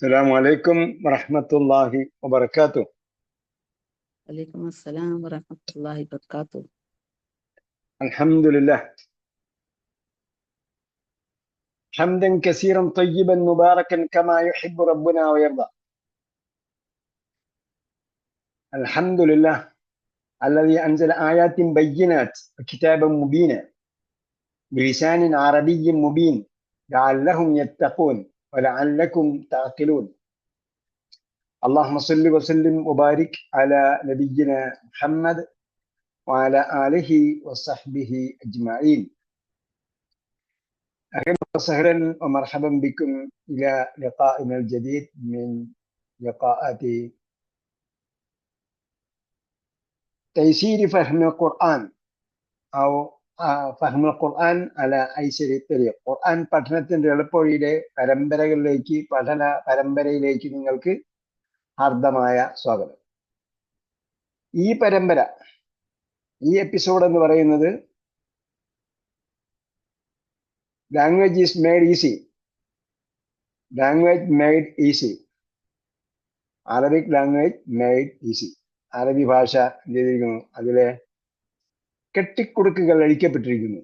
السلام عليكم ورحمة الله وبركاته. عليكم السلام ورحمة الله وبركاته. الحمد لله. حمدا كثيرا طيبا مباركا كما يحب ربنا ويرضى. الحمد لله الذي أنزل آيات بينات وكتابا مبينا بلسان عربي مبين لعلهم يتقون. ولعلكم تعقلون. اللهم صل وسلم وبارك على نبينا محمد وعلى آله وصحبه أجمعين. أهلا وسهلا ومرحبا بكم إلى لقائنا الجديد من لقاءات تيسير فهم القرآن أو ഫഹ്മുൽ ഖുർആൻ അല ഐശ്വര്യ തെളിയ. ഖുർആൻ പഠനത്തിന്റെ എളുപ്പവഴിയുടെ പരമ്പരകളിലേക്ക് പഠന പരമ്പരയിലേക്ക് നിങ്ങൾക്ക് ഹാർദമായ സ്വാഗതം. ഈ പരമ്പര ഈ എപ്പിസോഡ് എന്ന് പറയുന്നത് language is made easy language made easy Arabic language made easy Arabi ഭാഷ എന്ത് ചെയ്തിരിക്കുന്നു അതിലെ കെട്ടിക്കുടുക്കുകൾ അഴിക്കപ്പെട്ടിരിക്കുന്നു.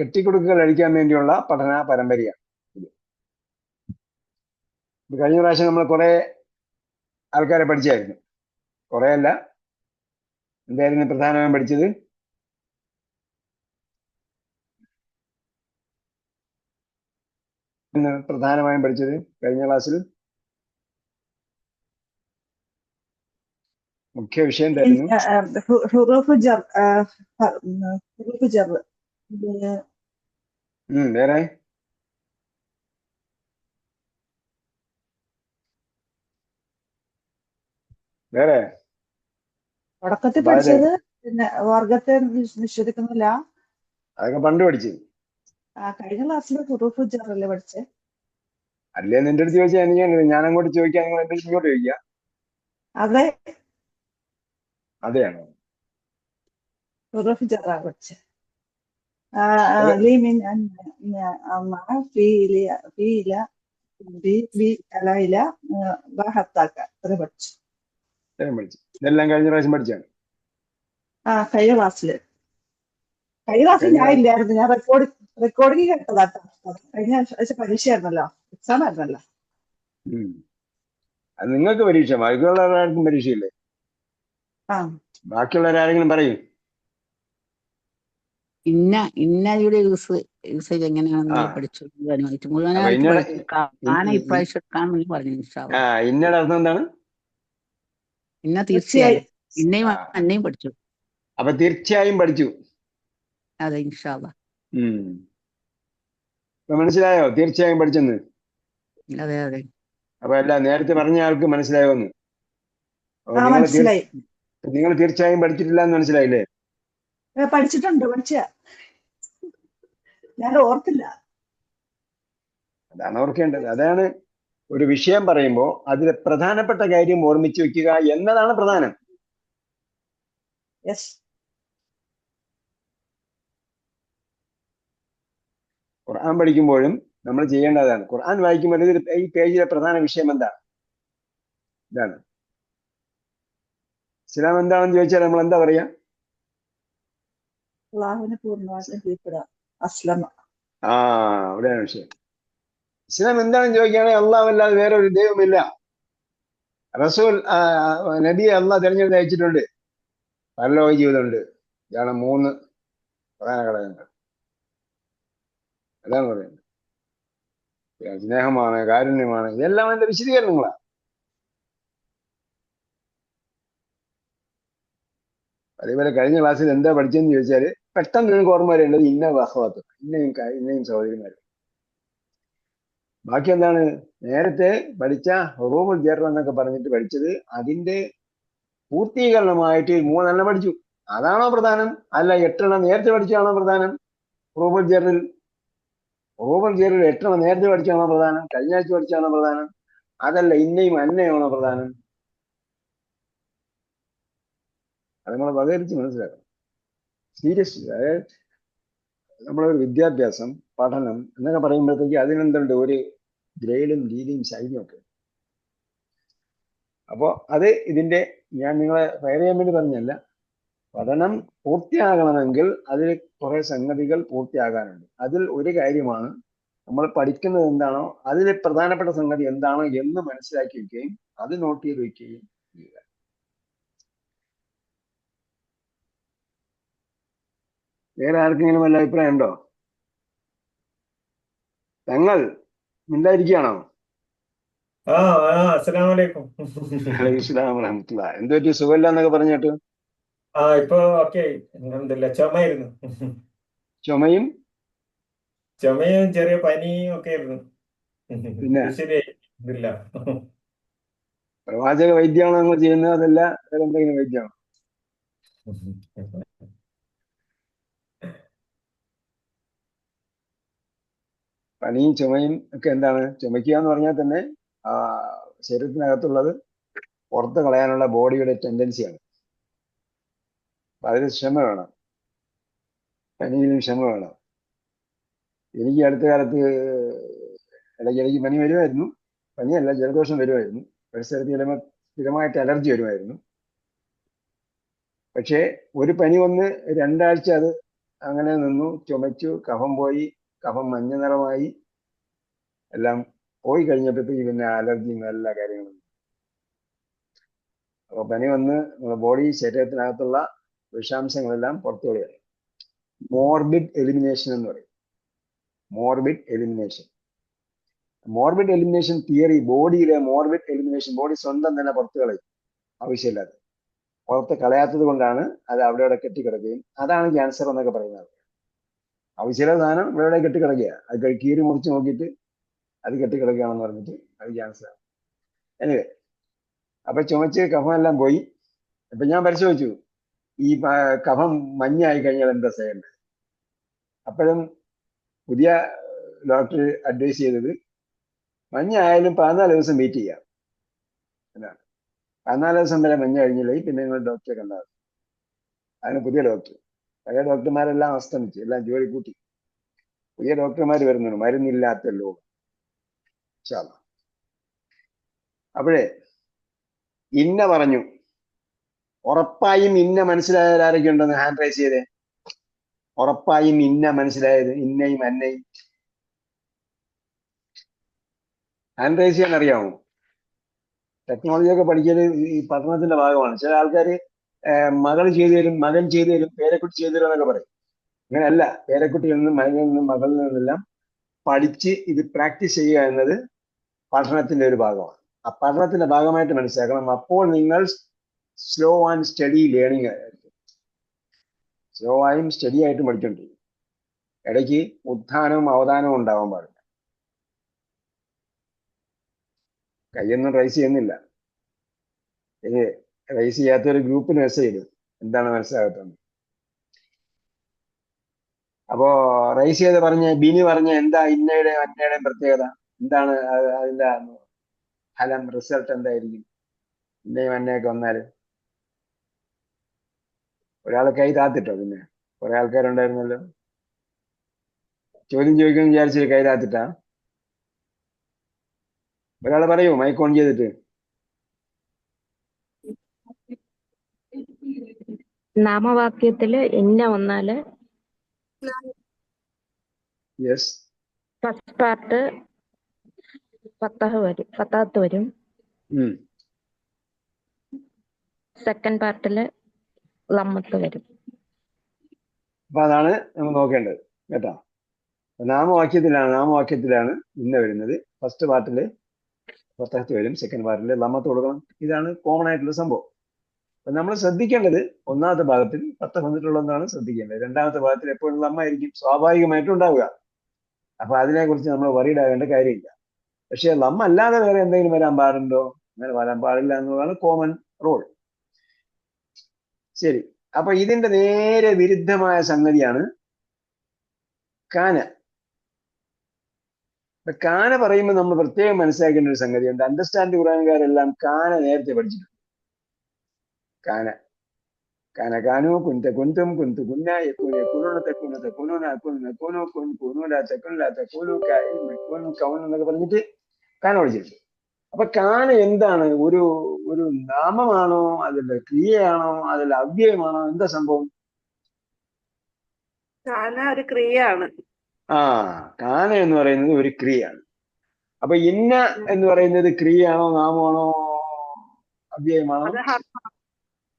കെട്ടിക്കുടുക്കുകൾ അഴിക്കാൻ വേണ്ടിയുള്ള പഠന പരമ്പരയാണ് ഇത്. കഴിഞ്ഞ പ്രാവശ്യം നമ്മൾ കുറെ ആൾക്കാരെ പഠിച്ചായിരുന്നു. കുറെ അല്ല എന്തായിരുന്നു പ്രധാനമായും പഠിച്ചത്? പ്രധാനമായും പഠിച്ചത് കഴിഞ്ഞ ക്ലാസ്സിൽ? മുഖ്യ വിഷയം വേറെ? വേറെ? തുടക്കത്തിൽ. പഠിച്ചത് പിന്നെ വർഗത്തെ നിഷ്- നിഷേധിക്കുന്നില്ല. അതൊക്കെ പണ്ട് പഠിച്ചു. കഴിഞ്ഞ ക്ലാസ്സിൽ ഹുറൂഫ് ജറല്ലേ അല്ലേ പഠിച്ചേ? അല്ലേ നിന്റെ അടുത്ത് ചോദിച്ചാൽ എനിക്ക് ഞാൻ അങ്ങോട്ട് ചോദിക്കാൻ നിങ്ങൾ എന്റെ ഇങ്ങോട്ട് ചോദിക്കാം. അതെ. അതെയാണോ? ഇതെല്ലാം കഴിഞ്ഞ പ്രാവശ്യം പഠിച്ചാണ്? ആ കഴിഞ്ഞ ക്ലാസ്സിൽ. കഴിഞ്ഞ ക്ലാസ്സിൽ ഞാൻ ഇല്ലായിരുന്നു. ഞാൻ റെക്കോർഡ് റെക്കോർഡിങ് കേട്ടതാ. കഴിഞ്ഞ ആഴ്ച പരീക്ഷയായിരുന്നല്ലോ. എക്സാം ആയിരുന്നല്ലോ. നിങ്ങൾക്ക് പരീക്ഷ? ബാക്കിയുള്ളവരാർക്കും പരീക്ഷയില്ലേ? ബാക്കിയുള്ളവരാരെങ്കിലും പറയും. ഇന്ന ഇന്നയുടെ യൂസ് യൂസേജ് എങ്ങനെയാണെന്ന്. പഠിച്ചു. കാണാൻ ഇ- ഇപ്രാവശ്യം എടുക്കാൻ പറഞ്ഞു ഇന്നയുടെ അർത്ഥം എന്താണ്? ഇന്ന തീർച്ചയായും ഇന്നയും. അന്നയും പഠിച്ചു. അപ്പൊ തീർച്ചയായും പഠിച്ചു. അതെ ഇൻഷാല്ല മനസ്സിലായോ? തീർച്ചയായും പഠിച്ചെന്ന്. അതെ അതെ. അപ്പൊ അല്ല നേരത്തെ പറഞ്ഞ ആൾക്ക് മനസ്സിലായോന്ന്. എന്ന് മനസ്സിലായി. നിങ്ങൾ തീർച്ചയായും പഠിച്ചിട്ടില്ല എന്ന് മനസ്സിലായില്ലേ പഠിച്ചിട്ടുണ്ട് പഠിച്ച. ഞാൻ ഓർത്തില്ല. അതാണ് ഓർക്കേണ്ടത്. അതാണ് ഒരു വിഷയം പറയുമ്പോൾ അതിലെ പ്രധാനപ്പെട്ട കാര്യം ഓർമ്മിച്ചു വെക്കുക എന്നതാണ് പ്രധാനം. ഖുർആൻ പഠിക്കുമ്പോഴും നമ്മൾ ചെയ്യേണ്ടതാണ്. ഖുർആൻ വായിക്കുമ്പോൾ ഈ പേജിലെ പ്രധാന വിഷയം എന്താ ഇതാണ്. ഇസ്ലാം എന്താണെന്ന് ചോദിച്ചാൽ നമ്മൾ എന്താ പറയാ? അള്ളാഹുവിനെ പൂർണമായിട്ടും കീഴ്പ്പെടുക അസ്ലമ. ആ അവിടെയാണ് വിഷയം. ഇസ്ലാം എന്താണെന്ന് ചോദിക്കുകയാണെങ്കിൽ അള്ളാഹ് അല്ലാതെ വേറെ ഒരു ദൈവമില്ല. റസൂൽ നബിയെ അള്ളാഹ് തിരഞ്ഞെടുത്ത് അയച്ചിട്ടുണ്ട്. പരലോക ജീവിതമുണ്ട്. ഇതാണ് മൂന്ന് പ്രധാന ഘടകങ്ങൾ. അതാണ് പറയുന്നത്. സ്നേഹമാണ് കാരുണ്യമാണ് ഇതെല്ലാം അതിന്റെ വിശദീകരണങ്ങളാണ്. അതേപോലെ കഴിഞ്ഞ ക്ലാസ്സിൽ എന്താ പഠിച്ചതെന്ന് ചോദിച്ചാൽ പെട്ടെന്ന് നിങ്ങൾക്ക് ഓർമ്മ വരേണ്ടത് ഇന്ന വഹവാത്ത് ഇന്നയും ഇന്നയും സഹോദരിമാരും. ബാക്കി എന്താണ്? നേരത്തെ പഠിച്ച ഹൊറൂബുൽ ജെർ എന്നൊക്കെ പറഞ്ഞിട്ട് പഠിച്ചത് അതിന്റെ പൂർത്തീകരണമായിട്ട് മൂന്നെണ്ണം പഠിച്ചു. അതാണോ പ്രധാനം? അല്ല എട്ടെണ്ണം നേരത്തെ പഠിച്ചാണോ പ്രധാനം? ഹൊറൂബുൽ ജെറിൽ ഹൊറൂബുൽ ജെറിൽ എട്ടെണ്ണം നേരത്തെ പഠിച്ചാണോ പ്രധാനം? കഴിഞ്ഞ ആഴ്ച പഠിച്ചാണോ പ്രധാനം? അതല്ല ഇന്നയും അന്നയാണോ പ്രധാനം? അത് നമ്മൾ വകരിച്ച് മനസ്സിലാക്കണം. സീരിയസ്ലി അതായത് ഒരു വിദ്യാഭ്യാസം പഠനം എന്നൊക്കെ പറയുമ്പോഴത്തേക്ക് അതിനെന്തുണ്ട്? ഒരു ഗ്രേഡും രീതിയും ശൈലിയും ഒക്കെ. അപ്പോൾ അത് ഇതിന്റെ ഞാൻ നിങ്ങളെ ഫയർ ചെയ്യാൻ വേണ്ടി പറഞ്ഞല്ല പഠനം പൂർത്തിയാകണമെങ്കിൽ അതിൽ കുറെ സംഗതികൾ പൂർത്തിയാകാനുണ്ട്. അതിൽ ഒരു കാര്യമാണ് നമ്മൾ പഠിക്കുന്നത് എന്താണോ അതിൽ പ്രധാനപ്പെട്ട സംഗതി എന്താണോ എന്ന് മനസ്സിലാക്കി വയ്ക്കുകയും അത് നോട്ട് ചെയ്ത് വെക്കുകയും ചെയ്യുക വേറെ ആർക്കെങ്കിലും വല്ല അഭിപ്രായം ഉണ്ടോ തങ്ങൾ മിണ്ടായിരിക്കുകയാണോ ആ ആ അസ്സലാമു അലൈക്കും ഇസ്ലാം റഹ്മത്തുള്ള എന്ത് പറ്റി സുഖമില്ല എന്നൊക്കെ പറഞ്ഞിട്ട്? ആ ഇപ്പൊ ഓക്കെ അൽഹംദുലില്ലാ. ചുമയും? ചുമയും ചെറിയ പനിയും ഒക്കെ ആയിരുന്നു. പിന്നെ? ശരിയായില്ല പ്രവാചക വൈദ്യമാണോ നിങ്ങൾ ചെയ്യുന്നത്? അതല്ല വേറെ എന്തെങ്കിലും വൈദ്യമാണോ? പനിയും ചുമയും ഒക്കെ എന്താണ്? ചുമയ്ക്കുക എന്ന് പറഞ്ഞാൽ തന്നെ ശരീരത്തിനകത്തുള്ളത് പുറത്ത് കളയാനുള്ള ബോഡിയുടെ ടെൻഡൻസിയാണ് അപ്പൊ അതിന് ക്ഷമ വേണം. പനിയിലും ക്ഷമ വേണം. എനിക്ക് അടുത്ത കാലത്ത് ഇടയ്ക്കിടയ്ക്ക് പനി വരുമായിരുന്നു. പനിയല്ല ജലദോഷം വരുമായിരുന്നു. പരിസരത്ത് ചിലപ്പോൾ സ്ഥിരമായിട്ട് അലർജി വരുമായിരുന്നു. പക്ഷേ ഒരു പനി വന്ന് രണ്ടാഴ്ച അത് അങ്ങനെ നിന്നു ചുമച്ചു കഫം പോയി കഫം മഞ്ഞ നിറമായി എല്ലാം പോയി കഴിഞ്ഞപ്പോഴത്തേക്ക് പിന്നെ അലർജിയും എല്ലാ കാര്യങ്ങളും അപ്പോൾ പനി വന്ന് നമ്മുടെ ബോഡി ശരീരത്തിനകത്തുള്ള വിഷാംശങ്ങളെല്ലാം പുറത്തു കളയാം മോർബിഡ് എലിമിനേഷൻ എന്ന് പറയും. Morbid elimination morbid elimination theory ബോഡിയിലെ morbid elimination body സ്വന്തം തന്നെ പുറത്ത് കളയും. ആവശ്യമില്ലാതെ. പുറത്ത് കളയാത്തത് കൊണ്ടാണ് അത് അവിടെ അവിടെ കെട്ടിക്കിടക്കുകയും അതാണ് ക്യാൻസർ എന്നൊക്കെ പറയുന്നത്. ആവശ്യമില്ലാത്ത സാധനം ഇവിടെ ഇവിടെ കെട്ടിക്കിടക്കുക അത് കീറി മുറിച്ച് നോക്കിയിട്ട് അത് കെട്ടിക്കിടക്കുകയാണെന്ന് പറഞ്ഞിട്ട് അത് ക്യാൻസർ എനിവേ അപ്പൊ ചുമച്ച് കഫം എല്ലാം പോയി. അപ്പൊ ഞാൻ പരിശോധിച്ചു. ഈ കഫം മഞ്ഞായി കഴിഞ്ഞാൽ എന്താ ചെയ്യേണ്ടത്? അപ്പോഴും പുതിയ ഡോക്ടർ അഡ്വൈസ് ചെയ്തത് മഞ്ഞായാലും പതിനാല് ദിവസം വെയിറ്റ് ചെയ്യാം. എന്നാണ് പതിനാല് ദിവസം വരെ മഞ്ഞ കഴിഞ്ഞില്ലേ പിന്നെ നിങ്ങൾ ഡോക്ടറെ കണ്ടാൽ. അതിന് പുതിയ ഡോക്ടർ. പഴയ ഡോക്ടർമാരെല്ലാം അസ്തമിച്ചു എല്ലാം ജോലി കൂട്ടി. പുതിയ ഡോക്ടർമാർ വരുന്നുണ്ട് മരുന്നില്ലാത്ത ലോകം. അപ്പോഴേ ഇന്ന പറഞ്ഞു. ഉറപ്പായും ഇന്ന മനസ്സിലായവർ ആരൊക്കെ ഉണ്ടെന്ന് ഹാൻഡ് റൈസ് ചെയ്തേ? ഉറപ്പായും ഇന്ന മനസ്സിലായത് ഇന്നയും അന്നയും. ഹാൻഡ് റൈസ് ചെയ്യാൻ അറിയാമോ ടെക്നോളജി ഒക്കെ പഠിക്കൽ ഈ പഠനത്തിന്റെ ഭാഗമാണ്. ചില ആൾക്കാർ മകൾ ചെയ്തു തരും മകൻ ചെയ്തു തരും പേരക്കുട്ടി ചെയ്തു തരും എന്നൊക്കെ പറയും. അങ്ങനെയല്ല പേരക്കുട്ടിയിൽ നിന്നും മകനിൽ നിന്നും മകളിൽ നിന്നെല്ലാം പഠിച്ച് ഇത് പ്രാക്ടീസ് ചെയ്യുക എന്നത് പഠനത്തിന്റെ ഒരു ഭാഗമാണ്. ആ പഠനത്തിന്റെ ഭാഗമായിട്ട് മനസ്സിലാക്കണം. അപ്പോൾ നിങ്ങൾ slow and study learning slow ആയും സ്റ്റഡി ആയിട്ടും പഠിച്ചോണ്ടിരിക്കും. ഇടയ്ക്ക് ഉത്ഥാനവും അവധാനവും ഉണ്ടാവാൻ പാടില്ല. കൈയൊന്നും റൈസ് ചെയ്യുന്നില്ല. റൈസ് ചെയ്യാത്ത ഒരു ഗ്രൂപ്പിന് മെസ്സേജ് ഇടും എന്താണ് മനസ്സിലാകത്തുന്നത് അപ്പോ റൈസ് ചെയ്ത് പറഞ്ഞ ബിനി പറഞ്ഞ എന്താ ഇന്നയുടെയും അന്നയുടെയും പ്രത്യേകത? എന്താണ് അത് അതിന്റെ ഫലം റിസൾട്ട് എന്തായിരിക്കും? ഇന്നയും അന്നയൊക്കെ വന്നാൽ? ഒരാൾ കൈ താത്തിട്ടോ പിന്നെ? കുറെ ആൾക്കാരുണ്ടായിരുന്നല്ലോ. ചോദ്യം ചോദിക്കുമെന്ന് വിചാരിച്ചു കൈ താത്തിട്ടാ? ഒരാൾ പറയൂ മൈക്ക് ഓൺ ചെയ്തിട്ട്. നാമവാക്യത്തിൽ ഇന്ന വന്നാൽ യെസ് ഫസ്റ്റ് പാർട്ട് പത്തഹ് വരും പത്താത്ത് വരും. സെക്കൻഡ് പാർട്ടിൽ ലമ്മത്ത് വരും. അപ്പൊ അതാണ് നമ്മൾ നോക്കേണ്ടത് കേട്ടോ. നാമവാക്യത്തിലാണ് നാമവാക്യത്തിലാണ് ഇന്ന വരുന്നത്. ഫസ്റ്റ് പാർട്ടിൽ പത്തഹത്ത് വരും സെക്കൻഡ് പാർട്ടിൽ ലമ്മത്ത് കൊടുക്കണം. ഇതാണ് കോമൺ ആയിട്ടുള്ള സംഭവം. നമ്മൾ ശ്രദ്ധിക്കേണ്ടത് ഒന്നാമത്തെ ഭാഗത്തിൽ പത്ത് വന്നിട്ടുള്ളതാണ് ശ്രദ്ധിക്കേണ്ടത്. രണ്ടാമത്തെ ഭാഗത്തിൽ എപ്പോഴും ലമ്മായിരിക്കും സ്വാഭാവികമായിട്ടും ഉണ്ടാവുക. അപ്പൊ അതിനെക്കുറിച്ച് നമ്മൾ വറീഡ് ആകേണ്ട കാര്യമില്ല. പക്ഷെ അമ്മ അല്ലാതെ വേറെ എന്തെങ്കിലും വരാൻ പാടുണ്ടോ? അങ്ങനെ വരാൻ പാടില്ല എന്നുള്ളതാണ് കോമൺ റോൾ ശരി. അപ്പൊ ഇതിന്റെ നേരെ വിരുദ്ധമായ സംഗതിയാണ് കാന. കാന പറയുമ്പോൾ നമ്മൾ പ്രത്യേകം മനസ്സിലാക്കേണ്ട ഒരു സംഗതിയുണ്ട്. അണ്ടർസ്റ്റാൻഡ് കുറാനുകാരെല്ലാം കാന നേരത്തെ പഠിച്ചിട്ടുണ്ട്. കാന കാനു കുന്ത കുന്തും കുന്തു കുന്ന യക്കൂന യക്കൂന തെക്കുന തെക്കുന അക്കുന നക്കുനു കുൻ കുനൂല തെക്കുന തെക്കുനു കുൻ കൗൻ എന്നൊക്കെ പറഞ്ഞിട്ട് കാന പഠിച്ചിട്ടുണ്ട് അപ്പൊ കാന എന്താണ്? ഒരു ഒരു നാമമാണോ? അതിന്റെ ക്രിയയാണോ? അതിൽ അവ്യയമാണോ? എന്താ സംഭവം? കാന ഒരു ക്രിയയാണ്. ആ കാന എന്ന് പറയുന്നത് ഒരു ക്രിയയാണ്. അപ്പൊ ഇന്ന എന്ന് പറയുന്നത് ക്രിയയാണോ നാമമാണോ അവ്യയമാണോ?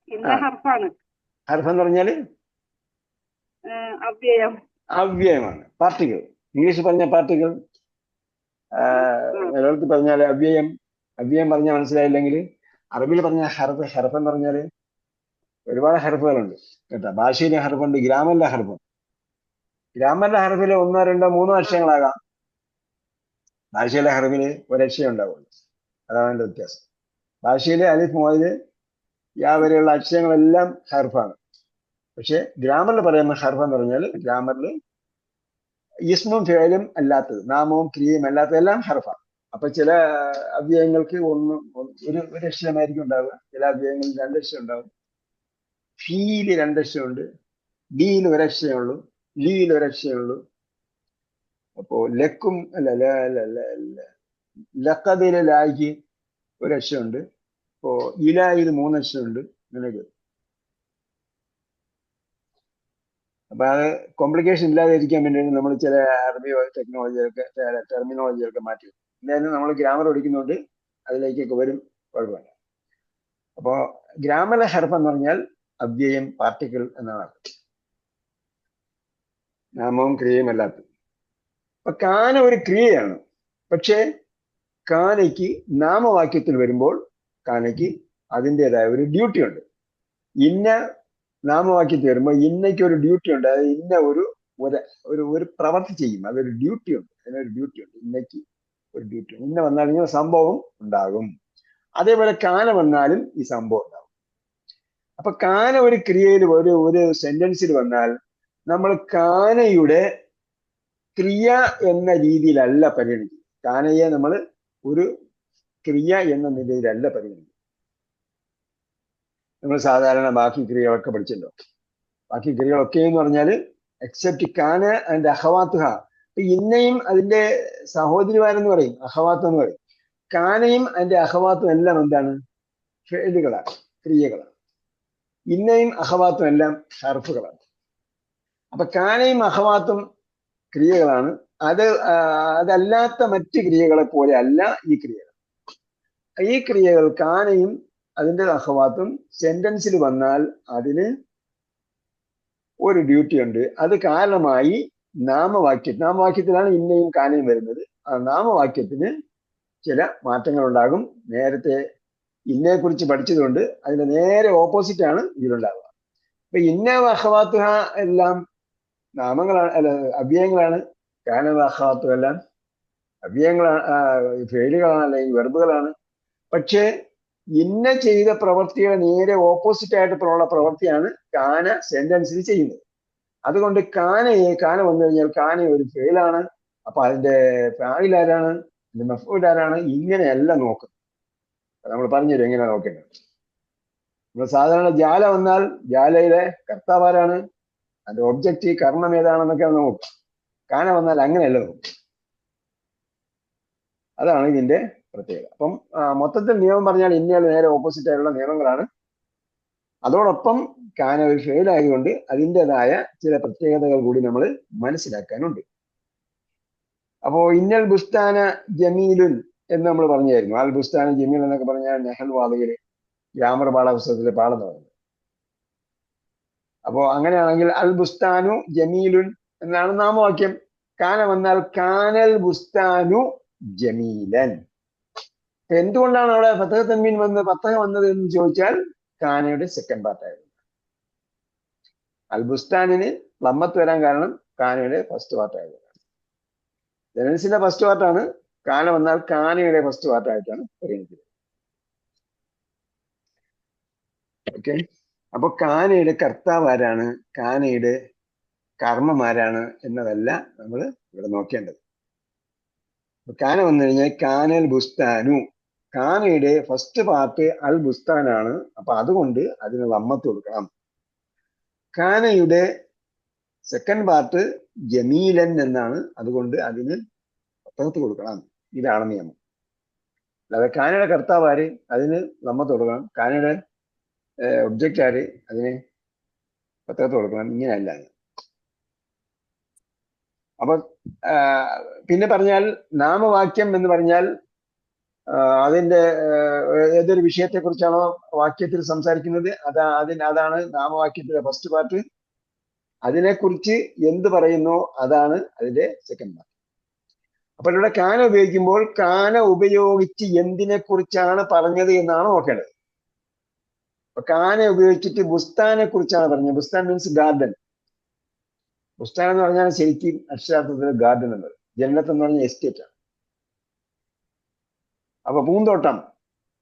ഇന്ന. ഹർഫാണ് ഹർഫ് എന്ന് പറഞ്ഞാൽ? അവ്യയം. അവ്യയമാണ്. പാർട്ടികൾ ഇംഗ്ലീഷ് പറഞ്ഞ പാർട്ടികൾ മലയാളത്തിൽ പറഞ്ഞാൽ അവ്യയം. അവ്യയം പറഞ്ഞാൽ മനസ്സിലായില്ലെങ്കിൽ അറബിയിൽ പറഞ്ഞ ഹർഫ് ഹർഫ് എന്ന് പറഞ്ഞാൽ ഒരുപാട് ഹർഫുകളുണ്ട്. കേട്ടോ? ഭാഷയിലെ ഹർഫുണ്ട് ഗ്രാമറിലെ ഹർഫ്. ഗ്രാമറിലെ ഹർഫിൽ ഒന്നോ രണ്ടോ മൂന്നോ അക്ഷരങ്ങളാകാം. ഭാഷയിലെ ഹർഫിൽ ഒരക്ഷരം ഉണ്ടാവുള്ളൂ. അതാണ് വ്യത്യാസം. ഭാഷയിലെ അലിഫ് മുതൽ യാ വരെയുള്ള അക്ഷരങ്ങളെല്ലാം ഹർഫാണ് പക്ഷെ ഗ്രാമറിൽ പറയുന്ന ഹർഫ എന്ന് പറഞ്ഞാൽ ഗ്രാമറിൽ ഇസ്മും ഫേലും അല്ലാത്തത് നാമവും ക്രിയയും അല്ലാത്തതെല്ലാം ഹർഫാണ് അപ്പൊ ചില അവ്യയങ്ങൾക്ക് ഒന്ന് ഒരു ഒരു അക്ഷരമായിരിക്കും ഉണ്ടാവുക. ചില അവ്യയങ്ങളിൽ രണ്ടക്ഷരം ഉണ്ടാവും. ഫീൽ രണ്ടക്ഷരമുണ്ട് ഡിയിൽ ഒരക്ഷരമുള്ളൂ ലിയിൽ ഒരക്ഷരമുള്ളൂ അപ്പോ ലക്കും അല്ല ലക്കതിലെ ലായ്ക്ക് ഒരക്ഷരമുണ്ട് ഇപ്പോ ഇലായിൽ മൂന്നക്ഷരമുണ്ട് നിനക്ക്. അപ്പൊ അത് കോംപ്ലിക്കേഷൻ ഇല്ലാതിരിക്കാൻ വേണ്ടിയാണ് നമ്മൾ ചില അറബി ടെക്നോളജികളൊക്കെ ടെർമിനോളജിയൊക്കെ മാറ്റി. എന്തായാലും നമ്മൾ ഗ്രാമർ പഠിക്കുന്നതുകൊണ്ട് അതിലേക്കൊക്കെ വരും കുഴപ്പമില്ല. അപ്പോ ഗ്രാമറിലെ ഹർഫ് എന്ന് പറഞ്ഞാൽ അവ്യയം പാർട്ടിക്കിൾ എന്നാണ് അർത്ഥം. നാമവും ക്രിയയും അല്ലാത്തത് അപ്പൊ കാന ഒരു ക്രിയയാണ്. പക്ഷേ കാനയ്ക്ക് നാമവാക്യത്തിൽ വരുമ്പോൾ കാനയ്ക്ക് അതിന്റെതായ ഒരു ഡ്യൂട്ടി ഉണ്ട്. ഇന്ന നാമമാക്കി തീരുമ്പോൾ ഇന്നയ്ക്ക് ഒരു ഡ്യൂട്ടി ഉണ്ട്. അതായത് ഇന്ന ഒരു ഒരു ഒരു പ്രവർത്തി ചെയ്യും. അതൊരു ഡ്യൂട്ടി ഉണ്ട്. അതിനൊരു ഡ്യൂട്ടി ഉണ്ട്. ഇന്നയ്ക്ക് ഒരു ഡ്യൂട്ടി ഉണ്ട്. ഇന്ന വന്നാൽ ഇങ്ങനെ സംഭവം ഉണ്ടാകും. അതേപോലെ കാന വന്നാലും ഈ സംഭവം ഉണ്ടാകും. അപ്പൊ കാന ഒരു ക്രിയയിൽ ഒരു ഒരു സെന്റൻസിൽ വന്നാൽ നമ്മൾ കാനയുടെ ക്രിയ എന്ന രീതിയിലല്ല പരിഗണിക്കുന്നത്. കാനയെ നമ്മൾ ഒരു ക്രിയ എന്ന നിലയിലല്ല പരിഗണിക്കുന്നത് നമ്മൾ സാധാരണ ബാക്കി ക്രിയകളൊക്കെ പഠിച്ചല്ലോ ബാക്കി ക്രിയകളൊക്കെ എന്ന് പറഞ്ഞാൽ എക്സെപ്റ്റ് കാന ആൻഡ് അഹവാത്തുഹ. ഇന്നയും അതിന്റെ സഹോദരിമാരെന്ന് പറയും അഹവാത്ത് എന്ന് പറയും. കാനയും അതിന്റെ അഹവാത്തും എല്ലാം എന്താണ്? ഫേലുകളാണ് ക്രിയകളാണ്. ഇന്നയും അഹവാത്തും എല്ലാം ഹർഫുകളാണ്. അപ്പൊ കാനയും അഹവാത്തും ക്രിയകളാണ്. അത് അതല്ലാത്ത മറ്റ് ക്രിയകളെ പോലെ അല്ല ഈ ക്രിയകൾ. ഈ ക്രിയകൾ കാനയും അതിന്റെ അഹവാത്തും സെന്റൻസിൽ വന്നാൽ അതിന് ഒരു ഡ്യൂട്ടി ഉണ്ട്. അത് കാരണമായി നാമവാക്യ നാമവാക്യത്തിലാണ് ഇന്നയും കാനയും വരുന്നത്. ആ നാമവാക്യത്തിന് ചില മാറ്റങ്ങൾ ഉണ്ടാകും നേരത്തെ ഇന്നയെ കുറിച്ച് പഠിച്ചതുകൊണ്ട് അതിന്റെ നേരെ ഓപ്പോസിറ്റ് ആണ് ഇതിലുണ്ടാവുക. അപ്പൊ ഇന്ന അഹവാത്തുഹ എല്ലാം നാമങ്ങളാണ് അല്ല അവ്യയങ്ങളാണ്. കാനവാഹവാത്തുക എല്ലാം അവ്യയങ്ങളാണ് ഫെയിലുകളാണ് അല്ലെങ്കിൽ വെർബുകളാണ് പക്ഷേ ഇന്ന ചെയ്ത പ്രവൃത്തിയുടെ നേരെ ഓപ്പോസിറ്റ് ആയിട്ടുള്ള പ്രവൃത്തിയാണ് കാന സെന്റൻസിൽ ചെയ്യുന്നത്. അതുകൊണ്ട് കാനയെ കാന വന്നു കഴിഞ്ഞാൽ കാന ഒരു ഫെയിലാണ് അപ്പൊ അതിന്റെ ഫാമിൽ ആരാണ്? അതിന്റെ മഫൂൽ ആരാണ്? ഇങ്ങനെയല്ല നോക്കുന്നത്. നമ്മൾ പറഞ്ഞുതരും എങ്ങനെ നോക്കേണ്ടത്? നമ്മൾ സാധാരണ ജാല വന്നാൽ ജാലയിലെ കർത്താവാരാണ് അതിന്റെ ഒബ്ജക്റ്റ് കർണം ഏതാണെന്നൊക്കെ നോക്കും. കാന വന്നാൽ അങ്ങനെയല്ല നോക്കും. അതാണ് ഇതിന്റെ പ്രത്യേകത. അപ്പം മൊത്തത്തിൽ നിയമം പറഞ്ഞാൽ ഇന്ത്യയിൽ നേരെ ഓപ്പോസിറ്റ് ആയിട്ടുള്ള നിയമങ്ങളാണ്. അതോടൊപ്പം കാന ഒരു ഫെയിൽ ആയതുകൊണ്ട് അതിന്റെതായ ചില പ്രത്യേകതകൾ കൂടി നമ്മൾ മനസ്സിലാക്കാനുണ്ട്. അപ്പോ ഇന്നൽ ബുസ്താന ജമീലുൻ എന്ന് നമ്മൾ പറഞ്ഞായിരുന്നു. അൽ ബുസ്താന ജമീൽ എന്നൊക്കെ പറഞ്ഞാൽ നെഹൽ വാദകര് ഗ്രാമർ പാഠപുസ്തകത്തിലെ പാഠം പറയുന്നത് അപ്പോ അങ്ങനെയാണെങ്കിൽ അൽ ബുസ്താനു ജമീലുൻ എന്നാണ് നാമവാക്യം. കാന വന്നാൽ കാനൽ ബുസ്താനു ജമീലൻ. എന്തുകൊണ്ടാണ് അവിടെ ഫത്തഹ തന്മീൻ വന്ന് ഫത്തഹ വന്നത് എന്ന് ചോദിച്ചാൽ കാനയുടെ സെക്കൻഡ് പാർട്ടായിരുന്നു അൽബുസ്താനിന് ളമ്മത്ത് വരാൻ കാരണം കാനയുടെ ഫസ്റ്റ് പാർട്ടായിരുന്നു ജനൻസിന്റെ ഫസ്റ്റ് പാർട്ടാണ് കാന വന്നാൽ കാനയുടെ ഫസ്റ്റ് പാർട്ടായിട്ടാണ് പരിഗണിക്കുന്നത് ഓക്കെ അപ്പൊ കാനയുടെ കർത്താവ് ആരാണ്? കാനയുടെ കർമ്മം ആരാണ് എന്നതല്ല നമ്മൾ ഇവിടെ നോക്കേണ്ടത്. കാന വന്നു കഴിഞ്ഞാൽ കാനൽ ബുസ്താനു. കാനയുടെ ഫസ്റ്റ് പാർട്ട് അൽ ബുസ്താനാണ്. അപ്പൊ അതുകൊണ്ട് അതിന് ലമ്മത്ത് കൊടുക്കണം. കാനയുടെ സെക്കൻഡ് പാർട്ട് ജമീലൻ എന്നാണ്. അതുകൊണ്ട് അതിന് പത്തകത്ത് കൊടുക്കണം. ഇതാണ് നിയമം. അല്ലാതെ കാനയുടെ കർത്താവ് ആര്? അതിന് നമ്മത്ത് കൊടുക്കണം. കാനയുടെ ഒബ്ജക്റ്റ് ആര്? അതിന് പത്രത്ത് കൊടുക്കണം. ഇങ്ങനെയല്ല അപ്പൊ പിന്നെ പറഞ്ഞാൽ നാമവാക്യം എന്ന് പറഞ്ഞാൽ അതിന്റെ ഏതൊരു വിഷയത്തെ കുറിച്ചാണോ വാക്യത്തിൽ സംസാരിക്കുന്നത്? അതാ അതിന് അതാണ് നാമവാക്യത്തിലെ ഫസ്റ്റ് പാർട്ട് അതിനെക്കുറിച്ച് എന്ത് പറയുന്നു? അതാണ് അതിന്റെ സെക്കൻഡ് പാർട്ട് അപ്പൊ ഇവിടെ കാന ഉപയോഗിക്കുമ്പോൾ കാന ഉപയോഗിച്ച് എന്തിനെ കുറിച്ചാണ് പറഞ്ഞത് എന്നാണ് നോക്കേണ്ടത്. കാന ഉപയോഗിച്ചിട്ട് ബുസ്താനെ കുറിച്ചാണ് പറഞ്ഞത്. ബുസ്താൻ മീൻസ് ഗാർഡൻ ബുസ്താൻ എന്ന് പറഞ്ഞാൽ ശരിക്കും അക്ഷരാർത്ഥത്തിൽ ഗാർഡൻ എന്നത്. ജന്നത്ത് എന്ന് പറഞ്ഞ എസ്റ്റേറ്റ് ആണ്. അപ്പൊ പൂന്തോട്ടം.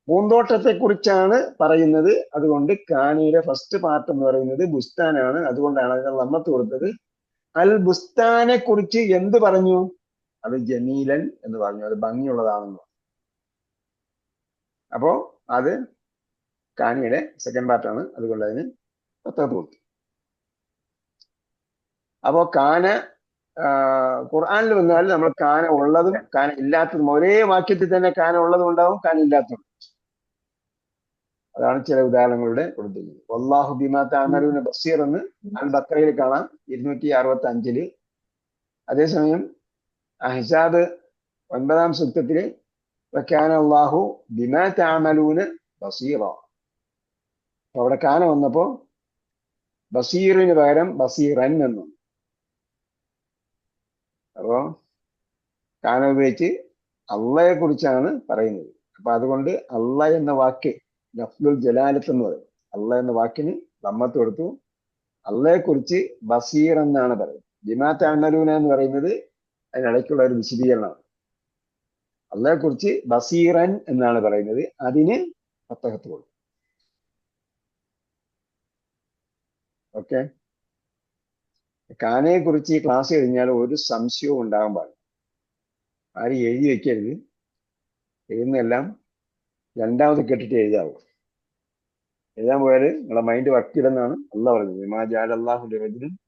പൂന്തോട്ടത്തെ കുറിച്ചാണ് പറയുന്നത്. അതുകൊണ്ട് കാനിയുടെ ഫസ്റ്റ് പാർട്ട് എന്ന് പറയുന്നത് ബുസ്താനാണ്. അതുകൊണ്ടാണ് അതിന് നമ്മത്ത് കൊടുത്തത്. അൽ ബുസ്താനെ കുറിച്ച് എന്ത് പറഞ്ഞു? അത് ജമീലൻ എന്ന് പറഞ്ഞു. അത് ഭംഗിയുള്ളതാണെന്ന് അപ്പോ അത് കാനിയുടെ സെക്കൻഡ് പാർട്ടാണ് അതുകൊണ്ട് അതിന് കൊടുത്തു. അപ്പോ കാന ഖുർആനിൽ വന്നാൽ നമ്മൾ കാന ഉള്ളതും കാന ഇല്ലാത്തതും ഒരേ വാക്യത്തിൽ തന്നെ കാന ഉള്ളതും ഉണ്ടാവും കാന ഇല്ലാത്തതും അതാണ് ചില ഉദാഹരണങ്ങളുടെ കൊടുത്തിരിക്കുന്നത്. വല്ലാഹു ബിമാ താമരൂന ബസീർ എന്ന് അൽ ബക്രയിൽ കാണാം. ഇരുന്നൂറ്റി അറുപത്തി അഞ്ചിൽ അതേസമയം അഹിസാദ് ഒൻപതാം സൂക്തത്തിൽ വക്കാന അള്ളാഹു ബിമാ താമലൂന് ബസീറ. അവിടെ കാന വന്നപ്പോ ബസീറിന് പകരം ബസീറൻ എന്നു. അപ്പോ കാന ഉപയോഗിച്ച് അള്ളയെ കുറിച്ചാണ് പറയുന്നത്. അപ്പൊ അതുകൊണ്ട് അള്ള എന്ന വാക്ക് നഫ്ലുൽ ജലാലത്ത് എന്ന് പറയും. അള്ള എന്ന വാക്കിന് നമ്മത്ത് കൊടുത്തു. അള്ളയെ കുറിച്ച് ബസീർ എന്നാണ് പറയുന്നത്. ജിമാത്ത് അണ്ണലൂന എന്ന് പറയുന്നത് അതിനിടയ്ക്കുള്ള ഒരു വിശദീകരണമാണ്. അള്ളയെ കുറിച്ച് ബസീറൻ എന്നാണ് പറയുന്നത്. അതിന് പത്തകത്ത് കൊടുക്കും ഓക്കെ? കാനയെ കുറിച്ച് ഈ ക്ലാസ് കഴിഞ്ഞാൽ ഒരു സംശയവും ഉണ്ടാകാൻ പാടില്ല. ആരും എഴുതി വെക്കരുത്. എഴുതുന്നെല്ലാം രണ്ടാമത് കേട്ടിട്ട് എഴുതാവൂ. എഴുതാൻ പോയാൽ നിങ്ങളെ മൈൻഡ് വർക്ക് ചെയ്തെന്നാണ് അല്ല പറഞ്ഞത്. വിമാജാൽ അള്ളാഹു റജുലും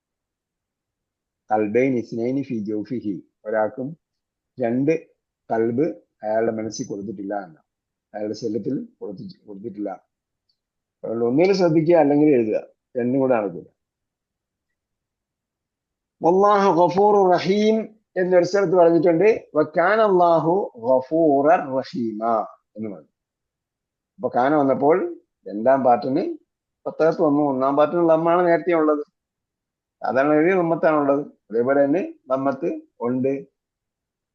കൽബൈൻ ഇസ്നൈനി ഫി ജൗഫിഹി. ഒരാൾക്കും രണ്ട് കൽബ് അയാളുടെ മനസ്സിൽ കൊടുത്തിട്ടില്ല എന്നാണ്. അയാളുടെ ശരീരത്തിൽ കൊടുത്തി കൊടുത്തിട്ടില്ല. അതുകൊണ്ട് ഒന്നിലും ശ്രദ്ധിക്കുക അല്ലെങ്കിൽ എഴുതുക. രണ്ടും കൂടെ നടക്കില്ല. വല്ലാഹു ഗഫൂർ റഹീം എന്നൊരു സ്ഥലത്ത് പറഞ്ഞിട്ടുണ്ട്. വക്കാൻ അള്ളാഹു ഗഫൂറ റഹീമ എന്ന് പറഞ്ഞു. അപ്പൊ കാന വന്നപ്പോൾ രണ്ടാം പാട്ടിന് പത്തകത്ത് വന്നു. ഒന്നാം പാട്ടിന് ലമ്മാണ് നേരത്തെ ഉള്ളത്. സാധാരണ എഴുതി നമ്മത്താണ് ഉള്ളത്. അതേപോലെ തന്നെ നമ്മത്ത് ഉണ്ട്.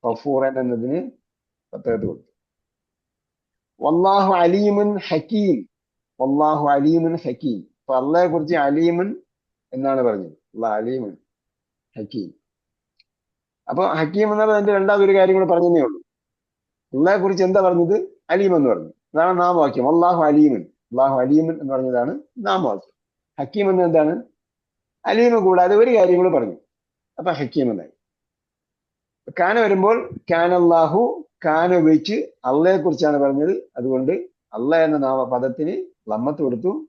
ഗഫൂറൻ എന്നതിന് പത്തകത്ത് കൊടുത്തു വല്ലാഹു അലീമുൻ ഹക്കീം. വല്ലാഹു അലീമുൻ ഹക്കീം. അപ്പൊ അള്ളയെ കുറിച്ച് അലീമുൻ എന്നാണ് പറഞ്ഞത്. അള്ളാഹ് അലീമുൻ. ഹക്കീം. അപ്പൊ ഹക്കീം എന്ന് അതിന്റെ രണ്ടാമതൊരു കാര്യം കൂടെ പറഞ്ഞതേ ഉള്ളൂ. അള്ളാഹെ കുറിച്ച് എന്താ പറഞ്ഞത്? അലീം എന്ന് പറഞ്ഞു. അതാണ് നാമവാക്യം. അള്ളാഹു അലീമൻ. അള്ളാഹു അലീമൻ എന്ന് പറഞ്ഞതാണ് നാമവാക്യം. ഹക്കീം എന്ന് എന്താണ്? അലീമ കൂടാതെ ഒരു കാര്യം കൂടെ പറഞ്ഞു. അപ്പൊ ഹക്കീം എന്നായി. കാന വരുമ്പോൾ കാന അള്ളാഹു കാന ഉപയോഗിച്ച് അള്ളയെ കുറിച്ചാണ് പറഞ്ഞത്. അതുകൊണ്ട് അള്ള എന്ന നാമ പദത്തിന് ലമ്മത്ത് കൊടുത്തു.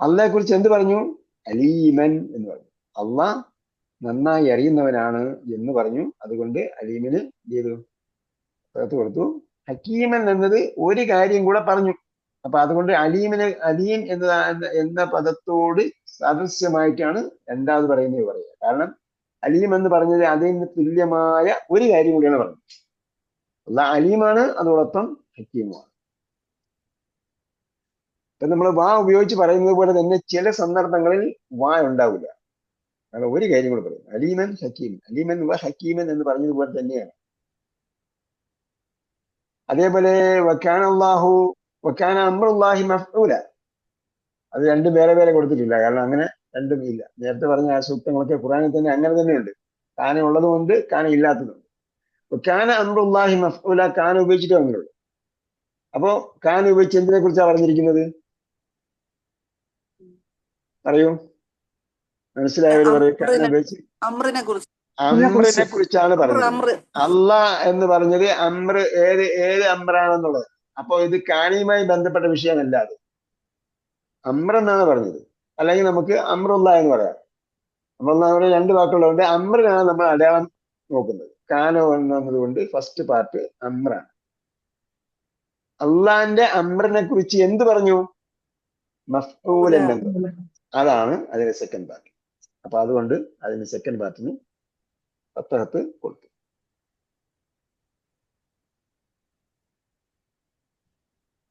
അള്ളയെ കുറിച്ച് എന്ത് പറഞ്ഞു? അലീമൻ എന്ന് പറഞ്ഞു. അള്ളാഹ് നന്നായി അറിയുന്നവനാണ് എന്ന് പറഞ്ഞു. അതുകൊണ്ട് അലീമിന് ചെയ്തു? പകത്ത് കൊടുത്തു. ഹക്കീമൻ എന്നത് ഒരു കാര്യം കൂടെ പറഞ്ഞു. അപ്പൊ അതുകൊണ്ട് അലീമിന് അലീം എന്ന എന്ന പദത്തോട് സദൃശ്യമായിട്ടാണ് രണ്ടാമത് പറയുന്നത് പറയുക. കാരണം അലീം എന്ന് പറഞ്ഞത് അതിന് തുല്യമായ ഒരു കാര്യം കൂടിയാണ് പറഞ്ഞത്. അല്ല അലീമാണ് അതോടൊപ്പം ഹക്കീമുമാണ്. ഇപ്പൊ നമ്മൾ വാ ഉപയോഗിച്ച് പറയുന്നത് പോലെ തന്നെ ചില സന്ദർഭങ്ങളിൽ വാ ഉണ്ടാവില്ല. കാരണം ഒരു കാര്യം കൂടെ പറയും. അലീമൻ ഹക്കീമൻ. അലീമൻ വ ഹക്കീമൻ എന്ന് പറഞ്ഞതുപോലെ തന്നെയാണ്. അതേപോലെ വക്കാൻ അള്ളാഹു വക്കാന അമ്രുല്ലാഹി മഫൂല അത് രണ്ടും വേറെ വേറെ കൊടുത്തിട്ടില്ല. കാരണം അങ്ങനെ രണ്ടും ഇല്ല. നേരത്തെ പറഞ്ഞ ആ സൂക്തങ്ങളൊക്കെ ഖുറാനിൽ തന്നെ അങ്ങനെ തന്നെയുണ്ട്. കാന ഉള്ളതുമുണ്ട് കാന ഇല്ലാത്തതുണ്ട് കാന അമ്രുല്ലാഹി മഫൂല കാന ഉപയോഗിച്ചിട്ട് വന്നിട്ടുള്ളൂ. അപ്പോ കാന ഉപയോഗിച്ച് എന്തിനെ കുറിച്ചാണ് പറഞ്ഞിരിക്കുന്നത്? അറിയൂ മനസ്സിലായവർ പറയും അമ്രിനെ കുറിച്ച്. അമ്രിനെ കുറിച്ചാണ് പറഞ്ഞത് അല്ല എന്ന് പറഞ്ഞത് അമ്ര ഏത് ഏത് അമ്രാണെന്നുള്ളത്. അപ്പൊ ഇത് കാണിയുമായി ബന്ധപ്പെട്ട വിഷയമല്ല അത്. അമ്ര എന്നാണ് പറഞ്ഞത്. അല്ലെങ്കിൽ നമുക്ക് അമ്രുള്ള എന്ന് പറയാം. അമ്രുള്ള എന്ന് പറഞ്ഞാൽ രണ്ട് വാക്കുകളുണ്ട്. അമ്രനാണ് നമ്മൾ അടയാളം നോക്കുന്നത്. കാനോ എന്നതുകൊണ്ട് ഫസ്റ്റ് പാർട്ട് അമ്രാണ്. അള്ളാന്റെ അമ്രനെ കുറിച്ച് എന്ത് പറഞ്ഞു? പറഞ്ഞു. അതാണ് അതിന്റെ സെക്കൻഡ് പാർട്ട് അപ്പൊ അതുകൊണ്ട് അതിന് സെക്കൻഡ് പാർട്ടിന് പത്തകത്ത് കൊടുത്തു.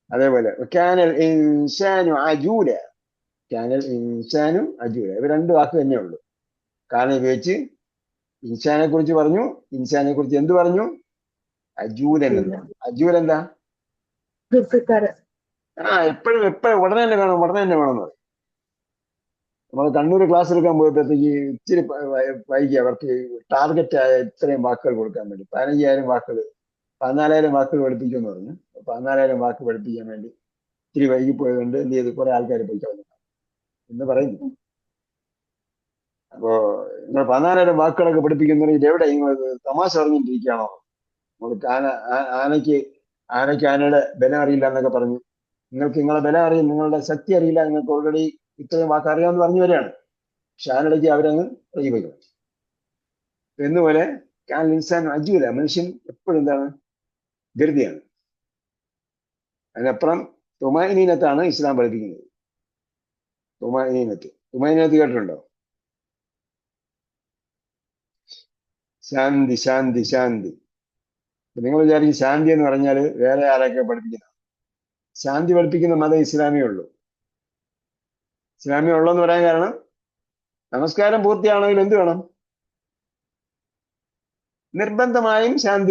അതേപോലെ കാനൽ ഇൻസാനു അജൂല. കാനൽ ഇൻസാനു അജൂല. ഇവ രണ്ട് വാക്ക് തന്നെ ഉള്ളൂ. കാരണം ഉപയോഗിച്ച് ഇൻസാനെ കുറിച്ച് പറഞ്ഞു ഇൻസാനെ കുറിച്ച് എന്ത് പറഞ്ഞു? അജൂലൻ എന്ന് അജൂൽ എന്താ? ആ എപ്പോഴും എപ്പോഴും ഉടനെ തന്നെ വേണം ഉടനെ തന്നെ വേണം എന്ന് പറയും. നമ്മൾ കണ്ണൂർ ക്ലാസ് എടുക്കാൻ പോയപ്പോഴത്തേക്ക് ഇച്ചിരി വൈകി. അവർക്ക് ടാർഗറ്റ് ആയ ഇത്രയും വാക്കുകൾ കൊടുക്കാൻ വേണ്ടി. പതിനഞ്ചായിരം വാക്കുകൾ പതിനാലായിരം വാക്കുകൾ പഠിപ്പിക്കുമെന്ന് പറഞ്ഞു. പതിനാലായിരം വാക്ക് പഠിപ്പിക്കാൻ വേണ്ടി ഇത്തിരി വൈകി പോയതുകൊണ്ട് എന്ത് ചെയ്ത്? കുറെ ആൾക്കാർ പോയി കളഞ്ഞു എന്ന് പറയുന്നു. അപ്പോ നിങ്ങൾ പതിനാലായിരം വാക്കുകളൊക്കെ പഠിപ്പിക്കുന്നുണ്ടെങ്കിൽ എവിടെ നിങ്ങൾ തമാശ പറഞ്ഞിട്ടിരിക്കുകയാണോ? നമ്മൾ ആന ആനയ്ക്ക് ആനയ്ക്ക് ആനയുടെ ബലം അറിയില്ല എന്നൊക്കെ പറഞ്ഞു. നിങ്ങൾക്ക് നിങ്ങളെ ബലം അറിയില്ല നിങ്ങളുടെ ശക്തി അറിയില്ല. നിങ്ങൾക്ക് ഓൾറെഡി ഇത്രയും വാക്കറിയാമെന്ന് പറഞ്ഞു വരികയാണ്. ആനടയ്ക്ക് അവരങ്ങ് പ്രയോഗിക്കും എന്നുപോലെ കാൻ ഇൻസാൻ അജീല മനുഷ്യൻ എപ്പോഴും എന്താണ്? ധൃതിയാണ്. അതിനപ്പുറം തുമാനീനത്താണ് ഇസ്ലാം പഠിപ്പിക്കുന്നത്. തുമാനീനത്ത്. തുമാനീനത്ത് കേട്ടിട്ടുണ്ടോ? ശാന്തി ശാന്തി ശാന്തി. നിങ്ങൾ വിചാരിക്കും ശാന്തി എന്ന് പറഞ്ഞാൽ വേറെ ആരൊക്കെ പഠിപ്പിക്കുന്ന ശാന്തി പഠിപ്പിക്കുന്ന മതം ഇസ്ലാമേ ഉള്ളൂ. ഇസ്ലാമേ ഉള്ളെന്ന് പറയാൻ കാരണം നമസ്കാരം പൂർത്തിയാണെങ്കിൽ എന്ത് വേണം? നിർബന്ധമായും ശാന്തി